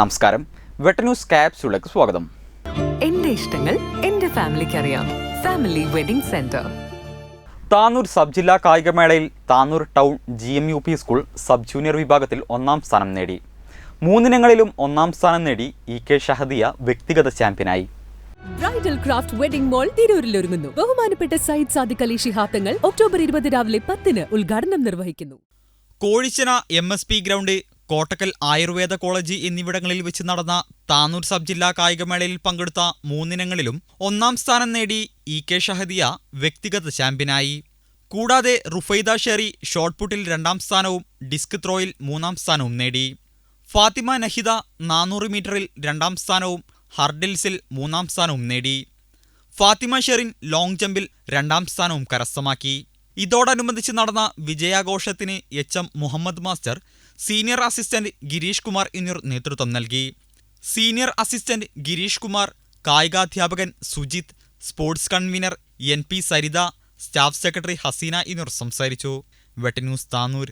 നമസ്കാരം. വെട്ടന്യൂസ് ക്യാപ്സുകളിലേക്ക് സ്വാഗതം. എന്റെ ഇഷ്ടങ്ങൾ എന്റെ ഫാമിലിക്ക് അറിയാം. Family wedding centre. Tanur sub ജില്ലാ കായികമേളയിൽ Tanur town G M U P school sub junior വിഭാഗത്തിൽ ഒന്നാം സ്ഥാനം നേടി. മൂന്നിനങ്ങളിലും ഒന്നാം സ്ഥാനം നേടി ഇ കെ ഷഹദിയ വ്യക്തിഗത ചാമ്പ്യനായി. ബ്രൈഡൽ ക്രാഫ്റ്റ് വെഡിംഗ് മോൾ തിരൂരിൽ ഒരുങ്ങുന്നു. ബഹുമാനപ്പെട്ട സയ്യിദ് സാദിഖ് അലി ശിഹാബ്ദങ്ങൾ ഒക്ടോബർ ഇരുപത് രാവിലെ പത്തിന് ഉദ്ഘാടനം നിർവഹിക്കുന്നു. Kozhichena M S P ground Kottakkal Ayurveda college എന്നിവിടങ്ങളിൽ വെച്ച് നടന്ന താനൂർ സബ് ജില്ലാ കായികമേളയിൽ പങ്കെടുത്ത മൂന്നിനങ്ങളിലും ഒന്നാം സ്ഥാനം നേടി ഇ കെ ഷഹദിയ വ്യക്തിഗത ചാമ്പ്യനായി. കൂടാതെ റുഫൈദ ഷെറി ഷോട്ട്പുട്ടിൽ രണ്ടാം സ്ഥാനവും ഡിസ്ക് ത്രോയിൽ മൂന്നാം സ്ഥാനവും നേടി. ഫാത്തിമ നഹിദ നാനൂറ് മീറ്ററിൽ രണ്ടാം സ്ഥാനവും ഹർഡിൽസിൽ മൂന്നാം സ്ഥാനവും നേടി. ഫാത്തിമ ഷെറിൻ ലോങ് ജമ്പിൽ രണ്ടാം സ്ഥാനവും കരസ്ഥമാക്കി. ഇതോടനുബന്ധിച്ച് നടന്ന വിജയാഘോഷത്തിന് H M Muhammad master senior assistant Girish Kumar എന്നിവർ നേതൃത്വം നൽകി. Senior assistant Girish Kumar കായികാധ്യാപകൻ Sujith sports convener N P Saritha staff secretary Haseena എന്നിവർ സംസാരിച്ചു. വെട്ടന്യൂസ് താനൂർ.